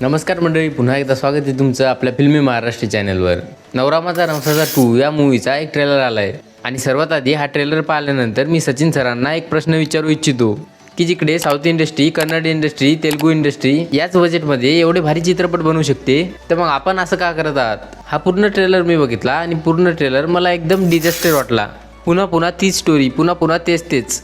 नमस्कार मंडळी पुन्हा एकदा स्वागत आहे तुमचं आपल्या फिल्मी महाराष्ट्र चॅनलवर. नवरा माझा नवसाचा टू या मूवीचा एक ट्रेलर आलाय. आणि सर्वात आधी हा ट्रेलर पाहिल्यानंतर मी सचिन सरांना एक प्रश्न विचारू इच्छितो की जिकडे south industry Kannada industry Telugu industry याच बजेटमध्ये एवढे भारी चित्रपट बनवू शकते तर मग आपण असं का करत आहात? हा पूर्ण ट्रेलर मी बघितला आणि पूर्ण ट्रेलर मला एकदम डिझास्टर वाटला. पुन्हा पुन्हा तीच स्टोरी पुन्हा पुन्हा तेच तेच.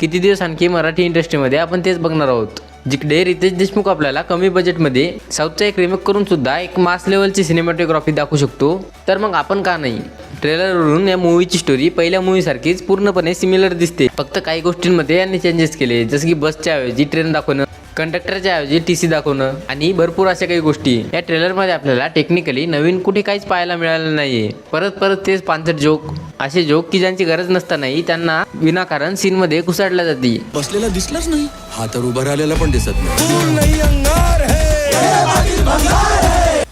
किती दिवस आणखी मराठी इंडस्ट्रीमध्ये आपण तेच बघणार आहोत? जिकडे रितेश देशमुख आपल्याला कमी बजेटमध्ये साऊथचा एक रिमेक करून सुद्धा एक मास लेवलची सिनेमॅटोग्राफी दाखवू शकतो. तर मग आपण का नाही? ट्रेलरवरून या मूवीची स्टोरी पहिल्या मूवीसारखीच पूर्णपणे सिमिलर दिसते. फक्त काही गोष्टींमध्ये यांनी चेंजेस केले. जसं की बसच्या ऐवजी ट्रेन दाखवणं कंडक्टरच्या ऐवजी टी सी दाखवणं आणि भरपूर अशा काही गोष्टी. या ट्रेलरमध्ये आपल्याला टेक्निकली नवीन कुठे काहीच पाहायला मिळालं नाहीये. परत परत तेच पांचट जोक असे जोक की ज्यांची गरज नसतानाही त्यांना विनाकारण सीनमध्ये घुसाडल्या जाते. बसलेला दिसलाच नाही. हा तर उभा राहिलेला पण दिसत नाही.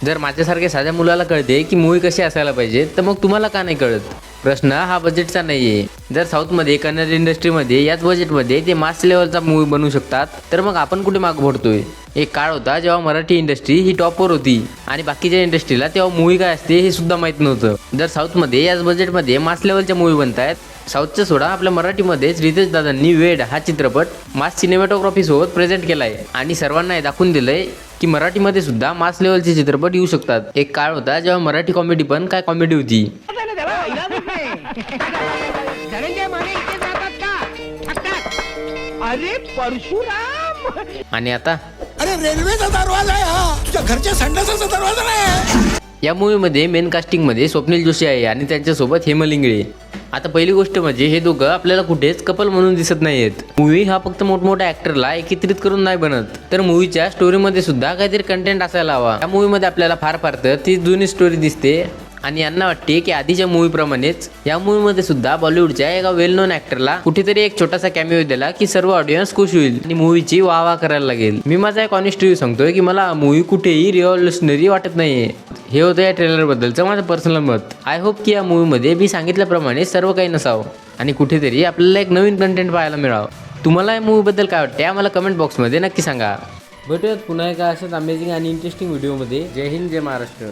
जर माझ्यासारख्या साध्या मुलाला कळते की मूवी कशी असायला पाहिजे तर मग तुम्हाला का नाही कळत? प्रश्न हा बजेटचा नाही आहे जर साऊथमध्ये कन्नड इंडस्ट्रीमध्ये याच बजेटमध्ये ते मास लेवलचा मूवी बनवू शकतात तर मग आपण कुठे माग पडतोय? एक काळ होता जेव्हा मराठी इंडस्ट्री ही टॉपवर होती आणि बाकीच्या इंडस्ट्रीला तेव्हा मूवी काय असते हे सुद्धा माहीत नव्हतं. जर साऊथमध्ये याच बजेटमध्ये मास लेवलच्या मूवी बनतायत साऊथचा सोडा आपल्या मराठीमध्येच रितेश दादांनी वेड हा चित्रपट मास सिनेमॅटोग्राफी सोबत प्रेझेंट केलाय आणि सर्वांना हे दाखवून दिलंय की मराठीमध्ये सुद्धा मास लेवलचे चित्रपट येऊ शकतात. एक काळ होता जेव्हा मराठी कॉमेडी पण काय कॉमेडी होती? इलाजच नाही. धनंजय माने इथे जातात का? थकतात अरे परशुराम! आणि आता? अरे रेल्वेचा दरवाजा आहे हा. तुझ्या घरच्या संडासाचा दरवाजा नाही या मूवीमध्ये मेन कास्टिंगमध्ये स्वप्नील जोशी आहे आणि त्यांच्यासोबत हेमलिंगळे आता पहिली गोष्ट म्हणजे हे दोघं आपल्याला कुठेच कपल म्हणून दिसत नाहीयेत. मूवी हा फक्त मोठमोठ्या ऍक्टरला एकत्रित करून नाही बनत. तर मूवीच्या स्टोरीमध्ये सुद्धा काहीतरी कंटेंट असायला हवा. या मूवीमध्ये आपल्याला फार फार तर ती जुनी स्टोरी दिसते. आणि यांना वाटते की आधीच्या मूवीप्रमाणेच या मूवीमध्ये सुद्धा बॉलिवूडच्या एका वेल नोन ऍक्टरला कुठेतरी एक छोटासा कॅमिओ दिला की सर्व ऑडियन्स खुश होईल आणि मूवीची वाह वाह करायला लागेल. मी माझा एक ऑनेस्ट रिव्ह्यू सांगतोय की मला मूवी कुठेही रिव्हॉल्युशनरी वाटत नाहीये. हे होतं या ट्रेलरबद्दलचं माझं पर्सनल मत. आय होप की या मूवीमध्ये मी सांगितल्याप्रमाणे सर्व काही नसावं आणि कुठेतरी आपल्याला एक नवीन कंटेंट पाहायला मिळावं. तुम्हाला या मूवीबद्दल काय वाटते आम्हाला कमेंट बॉक्समध्ये नक्की सांगा. भेटूयात पुन्हा एका अशाच अमेझिंग आणि इंटरेस्टिंग व्हिडिओमध्ये जय हिंद जय महाराष्ट्र.